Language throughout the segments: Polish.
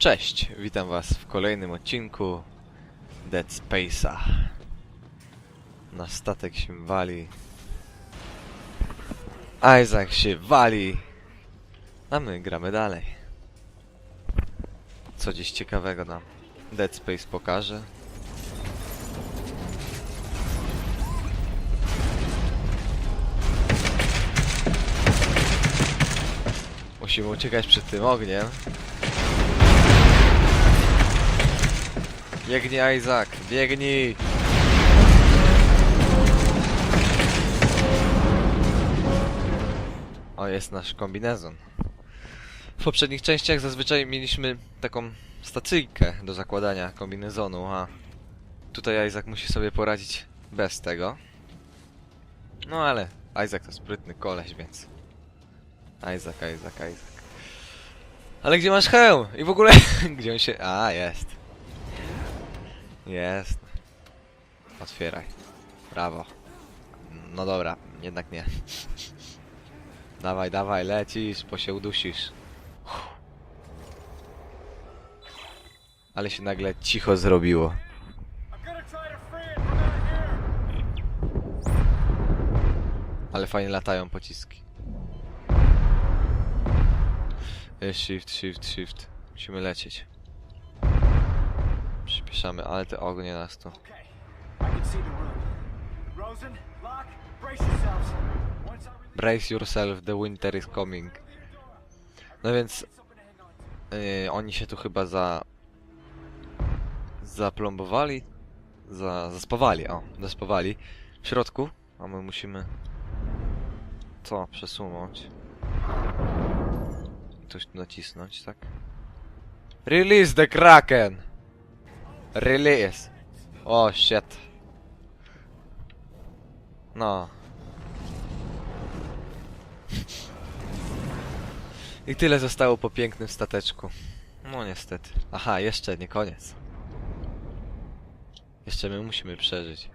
Cześć, witam was w kolejnym odcinku Dead Space'a. Nasz statek się wali. Isaac się wali. A my gramy dalej. Co dziś ciekawego nam Dead Space pokaże. Musimy uciekać przed tym ogniem. Biegnij Isaac, biegnij! O, jest nasz kombinezon. W poprzednich częściach zazwyczaj mieliśmy taką stacyjkę do zakładania kombinezonu, a tutaj Isaac musi sobie poradzić bez tego. No ale Isaac to sprytny koleś, więc... Isaac, Isaac, Isaac. Ale gdzie masz hełm? I w ogóle... gdzie on się... A, jest. Jest. Otwieraj. Brawo. No dobra, jednak nie. Dawaj, dawaj, lecisz, bo się udusisz. Ale się nagle cicho zrobiło. Ale fajnie latają pociski. Shift, shift, shift. Musimy lecieć. Przyspieszamy, ale te ognie nas tu. Brace yourself, the winter is coming. No więc. Yy, oni się tu chyba za... Zaplombowali? Za... Zaspawali, o, zaspawali. W środku, a my musimy... Co? Przesunąć. Coś tu nacisnąć, tak? Release the Kraken! Release! O, shit. No. I tyle zostało po pięknym stateczku. No niestety. Aha, jeszcze nie koniec. Jeszcze my musimy przeżyć.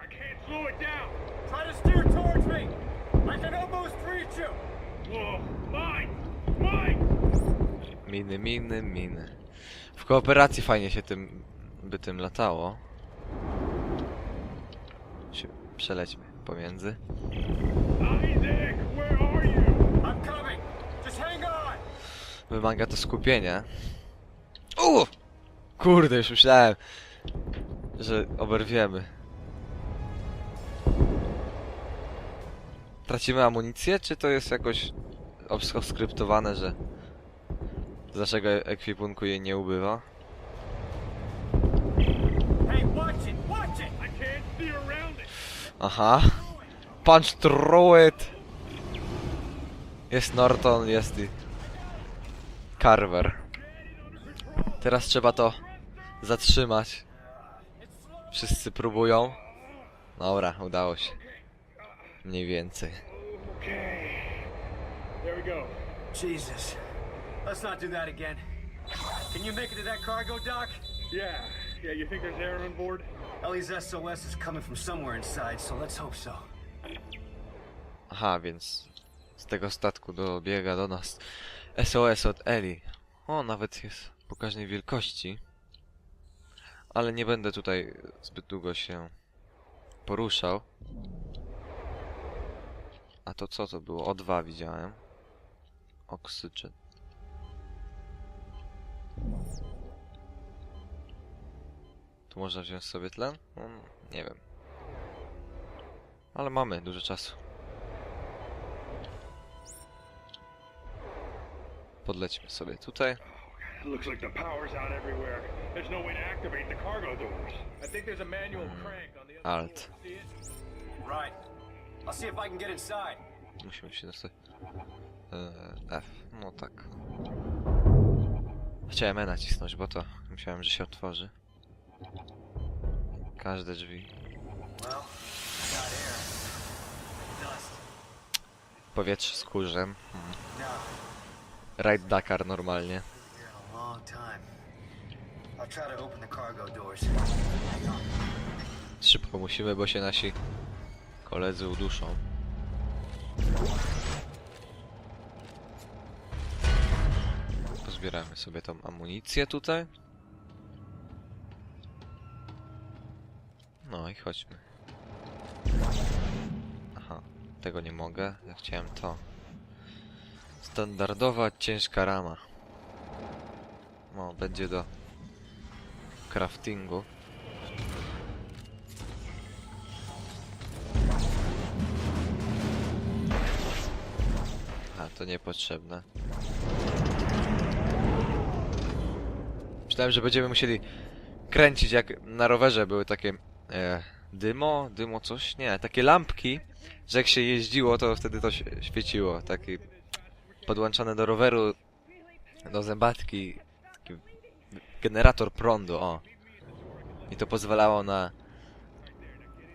Mine. Miny, miny, miny. W kooperacji fajnie się tym, by tym latało. Się przelećmy pomiędzy. Wymaga to skupienia. Uuu! Kurde, już myślałem, że oberwiemy. Tracimy amunicję, czy to jest jakoś obs- oskryptowane, że z naszego ekwipunku jej nie ubywa? Hey, watch it, watch it. I can't see around it. Aha. Punch through it! Jest Norton, jest i... Carver. Teraz trzeba to zatrzymać. Wszyscy próbują. Dobra, udało się. Mniej więcej. There we go. Jesus. Let's not do that again. Can you make it to that cargo dock? Yeah, yeah, you think there's air on board? Ellie's SOS is coming from somewhere inside, so let's hope so. Aha, więc z tego statku dobiega do nas SOS od Eli. O, nawet jest pokaźnej wielkości. Ale nie będę tutaj zbyt długo się poruszał. A to co to było? O2 widziałem. Oksyczyn. Tu można wziąć sobie tlen? Mm, nie wiem. Ale mamy dużo czasu. Podlećmy sobie tutaj. It looks like the power's out everywhere. There's no way to activate the cargo doors. I think there's a manual crank on the other Alt. floor. See it? Right. I'll see if I can get inside. Musimy się dostać. Eee, F. No tak. Chciałem E nacisnąć, bo to myślałem, że się otworzy. Każde drzwi. Powietrze z kurzem. Hmm. Ride Dakar normalnie. Szybko musimy, bo się nasi koledzy uduszą. Zbieramy sobie tą amunicję tutaj. No i chodźmy. Aha, tego nie mogę. Ja chciałem to. Standardowa ciężka rama. No, będzie do craftingu. A, to niepotrzebne. Myślałem, że będziemy musieli kręcić jak na rowerze były takie e, dymo, dymo coś? Nie, takie lampki, że jak się jeździło, to wtedy to świeciło. Taki podłączony do roweru, do zębatki, taki generator prądu, o. I to pozwalało na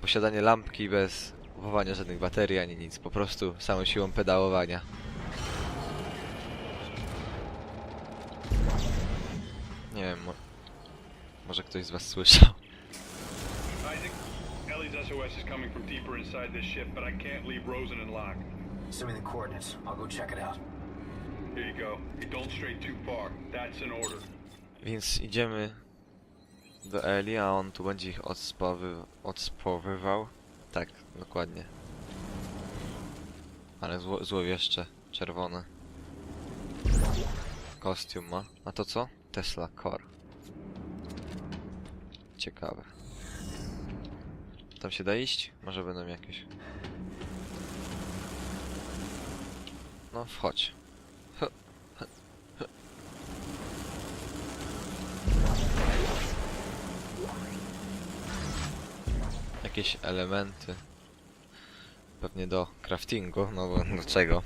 posiadanie lampki bez kupowania żadnych baterii ani nic, po prostu samą siłą pedałowania. Nie wiem, mo może ktoś z was słyszał. SOS is coming from deeper inside this ship, but I can't leave Rosen and Locke. Send me the coordinates. I'll go check it out. Here you go. You don't stray too far. That's an order. Więc idziemy do Eli, a on tu będzie ich odspowy odspowywał. Tak, dokładnie. Ale zło złowieszcze, czerwone. Kostium ma. A to co? Tesla Core. Ciekawe. Tam się da iść? Może będą jakieś... No, wchodź. jakieś elementy. Pewnie do craftingu, no bo dlaczego?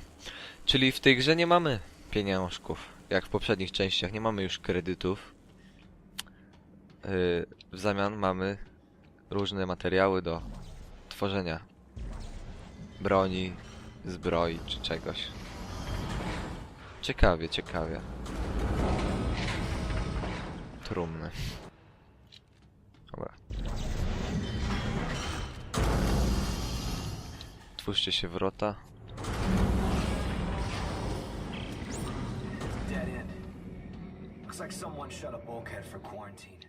Czyli w tej grze nie mamy pieniążków, jak w poprzednich częściach, nie mamy już kredytów. Yy, w zamian mamy różne materiały do tworzenia broni, zbroi czy czegoś. Ciekawie, ciekawie. Trumny. Dobra. Otwórzcie się wrota.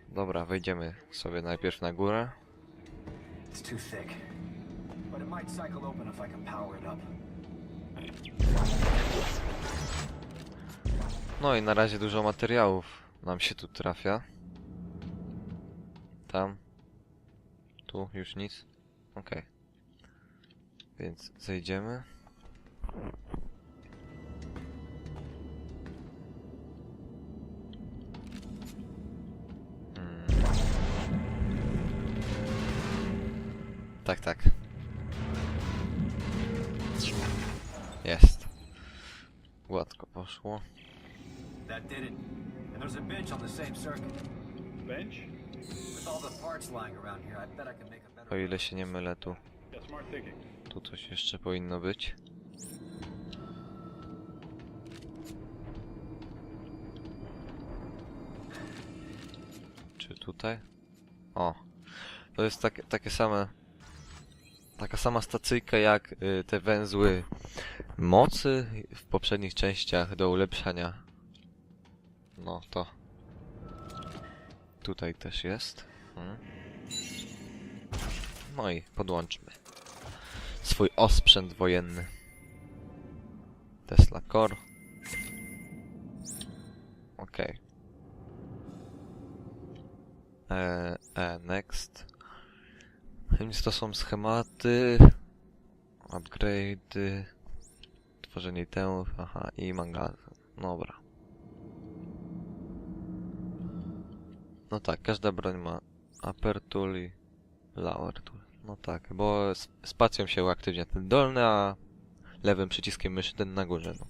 Dobra, wejdziemy sobie najpierw na górę. It's too thick. But it might cycle open if I can power it up. No i na razie dużo materiałów nam się tu trafia. Tam. Tu już nic. Okej. Więc zejdziemy. Poszło. That did it. And there's a bench on the same circuit. Bench? With all the parts lying around here, I bet I can make a better. O ile się nie mylę, tu, Yeah, smart thinking. tu coś jeszcze powinno być. Czy tutaj? O, to jest takie, takie same, taka sama stacyjka jak y, te węzły mocy w poprzednich częściach do ulepszania. No to tutaj też jest. Hmm. No i podłączmy swój osprzęt wojenny. Tesla Core. Okej. E, e, next. Więc to są schematy, upgrade'y, tworzenie itemów, aha, i magazyn. Dobra. No tak, każda broń ma upper tool i lower tool. No tak, bo spacją się uaktywnia ten dolny, a lewym przyciskiem myszy ten na górze, no.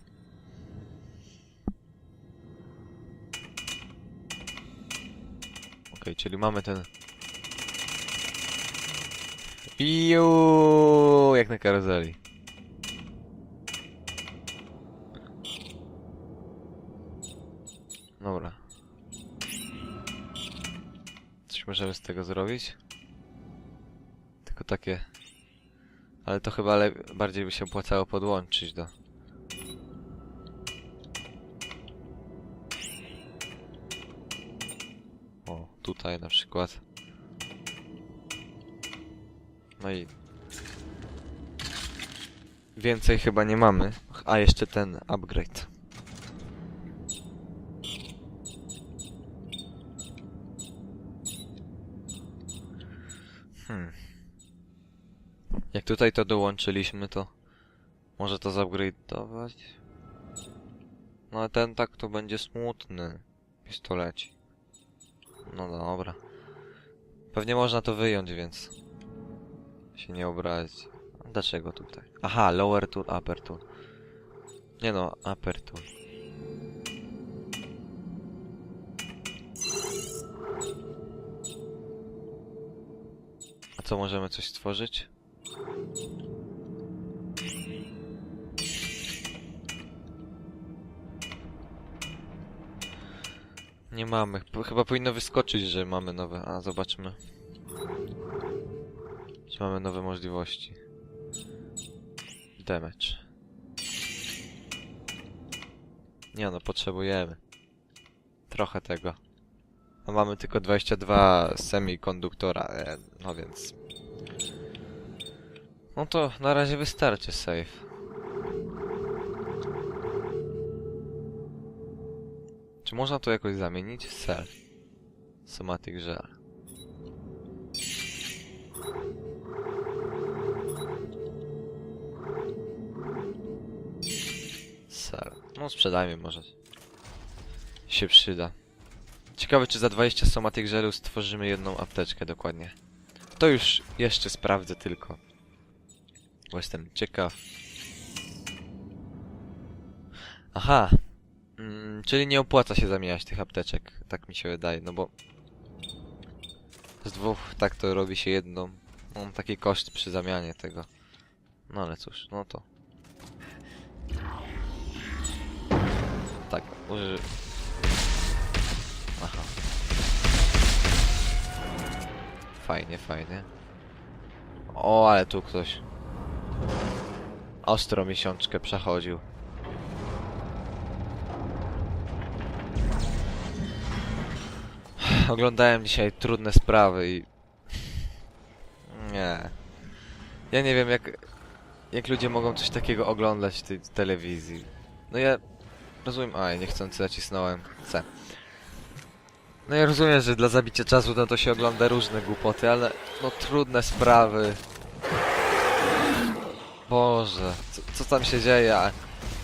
Okej, czyli mamy ten... Iu, jak na karuzeli. Dobra. Coś możemy z tego zrobić? Tylko takie... Ale to chyba le... bardziej by się opłacało podłączyć do... O, tutaj na przykład. No i... Więcej chyba nie mamy. A, jeszcze ten upgrade. Hmm. Jak tutaj to dołączyliśmy, to może to zupgrade'ować? No ale ten tak to będzie smutny pistolecik. No dobra. Pewnie można to wyjąć, więc się nie obrazić. Dlaczego tutaj? Aha, lower tool, upper tool. Nie no, upper tool. A co, możemy coś stworzyć? Nie mamy. Chyba powinno wyskoczyć, że mamy nowe. A, zobaczmy. Czy mamy nowe możliwości. Damage. Nie no, potrzebujemy. Trochę tego. A mamy tylko 22 semikonduktora, e, no więc... No to na razie wystarczy save. Czy można to jakoś zamienić? Cell. Somatic gel. No sprzedajmy może. Się przyda. Ciekawe czy za 20 somatic gelu stworzymy jedną apteczkę dokładnie. To już jeszcze sprawdzę tylko. Bo jestem ciekaw. Aha, Mm, czyli nie opłaca się zamieniać tych apteczek, tak mi się wydaje, no bo z dwóch tak to robi się jedną. Mam taki koszt przy zamianie tego. No ale cóż, no to. Tak, uży... Aha. Fajnie, fajnie. O, ale tu ktoś ostro miesiączkę przechodził. Oglądałem dzisiaj trudne sprawy i... Nie. Ja nie wiem jak... Jak ludzie mogą coś takiego oglądać w tej telewizji. No ja... Rozumiem... A, ja niechcący nacisnąłem C. No ja rozumiem, że dla zabicia czasu no to się ogląda różne głupoty, ale... No trudne sprawy... Boże, co, co tam się dzieje? A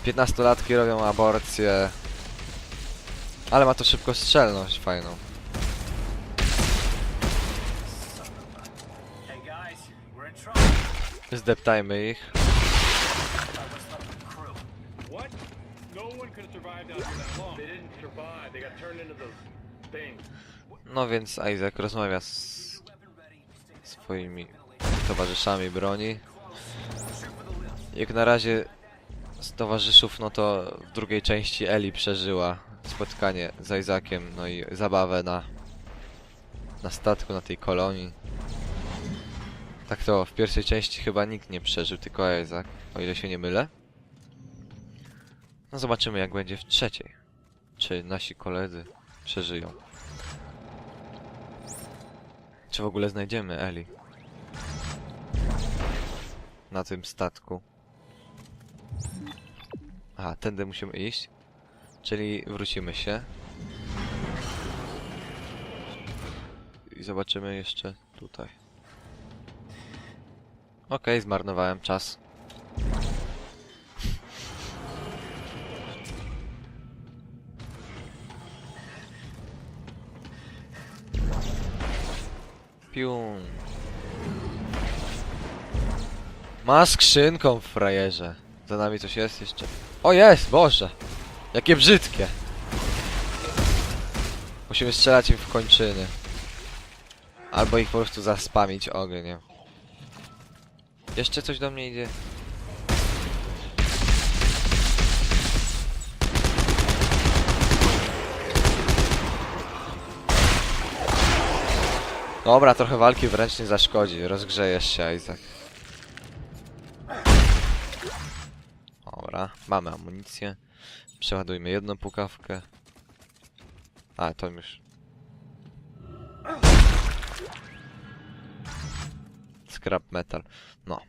15-latki robią aborcję. Ale ma to szybko strzelność fajną. Zdeptajmy ich. No więc Isaac rozmawia z swoimi towarzyszami broni. Jak na razie z towarzyszów, no to w drugiej części Eli przeżyła spotkanie z Isaaciem, no i zabawę na, na statku, na tej kolonii. Tak to w pierwszej części chyba nikt nie przeżył, tylko Isaac, o ile się nie mylę. No zobaczymy jak będzie w trzeciej. Czy nasi koledzy przeżyją. Czy w ogóle znajdziemy Eli? Na tym statku. Aha, tędy musimy iść. Czyli wrócimy się. I zobaczymy jeszcze tutaj. Okej, zmarnowałem czas. Pium. Ma skrzynką w frajerze. Za nami coś jest jeszcze. O jest, Boże! Jakie brzydkie! Musimy strzelać im w kończyny. Albo ich po prostu zaspamić ogniem. Jeszcze coś do mnie idzie. Dobra, trochę walki wręcz nie zaszkodzi. Rozgrzejesz się i tak. Dobra, mamy amunicję. Przeładujmy jedną pukawkę. A, to już. Scrap metal. No.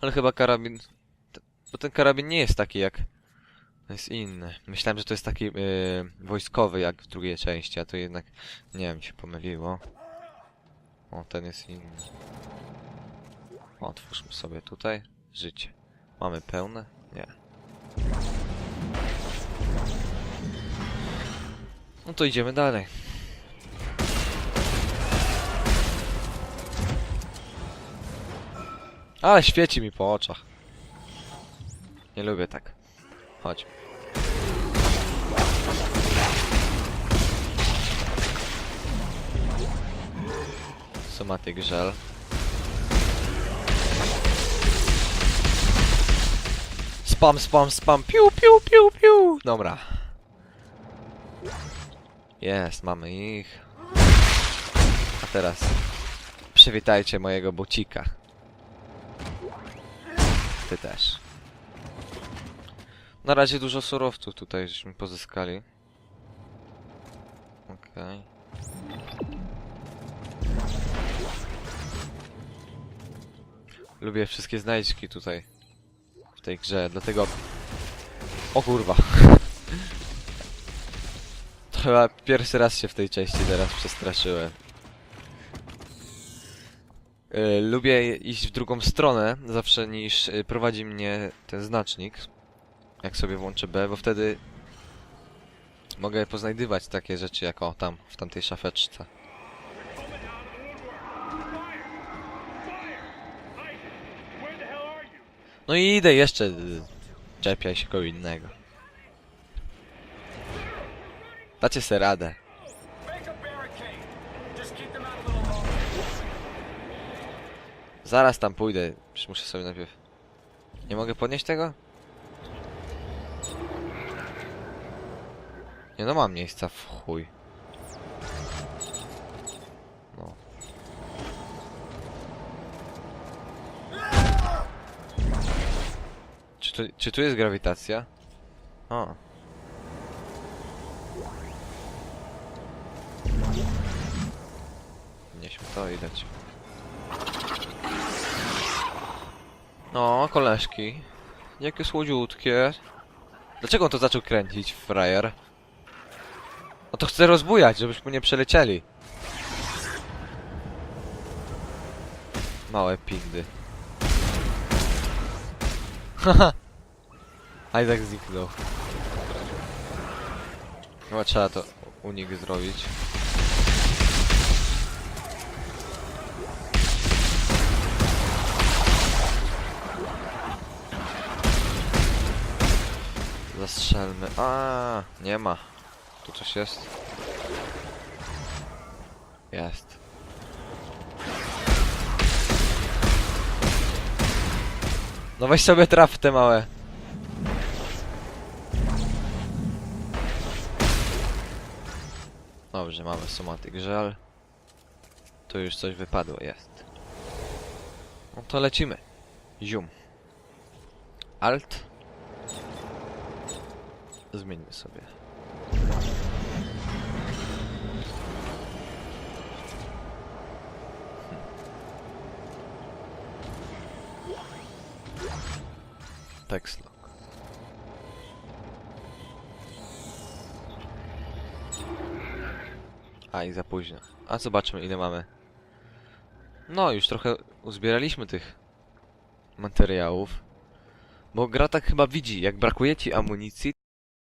Ale chyba karabin... Bo ten karabin nie jest taki jak jest inny. Myślałem, że to jest taki yy, wojskowy jak w drugiej części, a to jednak... Nie wiem, się pomyliło. O, ten jest inny. Otwórzmy sobie tutaj. Życie. Mamy pełne? Nie. No to idziemy dalej. Ale świeci mi po oczach. Nie lubię tak. Chodź. Somatyk żel. Spam, spam, spam. Piu, piu, piu, piu. Dobra. Jest, mamy ich. A teraz przywitajcie mojego bucika. Ty też. Na razie dużo surowców tutaj żeśmy pozyskali. Okej. Lubię wszystkie znajdźki tutaj. W tej grze, dlatego... O kurwa. To chyba pierwszy raz się w tej części teraz przestraszyłem. Y, lubię iść w drugą stronę zawsze niż y, prowadzi mnie ten znacznik. Jak sobie włączę B, bo wtedy mogę poznajdywać takie rzeczy jak o tam, w tamtej szafeczce. No i idę jeszcze. Czepiaj się kogo innego. Dacie se radę. Zaraz tam pójdę. Muszę sobie najpierw. Nie mogę podnieść tego? Nie no mam miejsca w chuj. No. Czy tu, czy tu jest grawitacja? O. Nieśmy to i dać. No, koleżki. Jakie słodziutkie. Dlaczego on to zaczął kręcić, frajer? No to chcę rozbujać, żebyśmy nie przelecieli. Małe pindy. Haha. Isaac zniknął. Chyba trzeba to unik zrobić. Zastrzelmy. A, nie ma. Tu coś jest. Jest. No weź sobie traf te małe. Dobrze, mamy somatyk żel. Tu już coś wypadło, jest. No to lecimy. Zium. Alt. Zmieńmy sobie. Text. A i za późno. A zobaczmy ile mamy. No już trochę uzbieraliśmy tych materiałów. Bo gra tak chyba widzi, jak brakuje ci amunicji,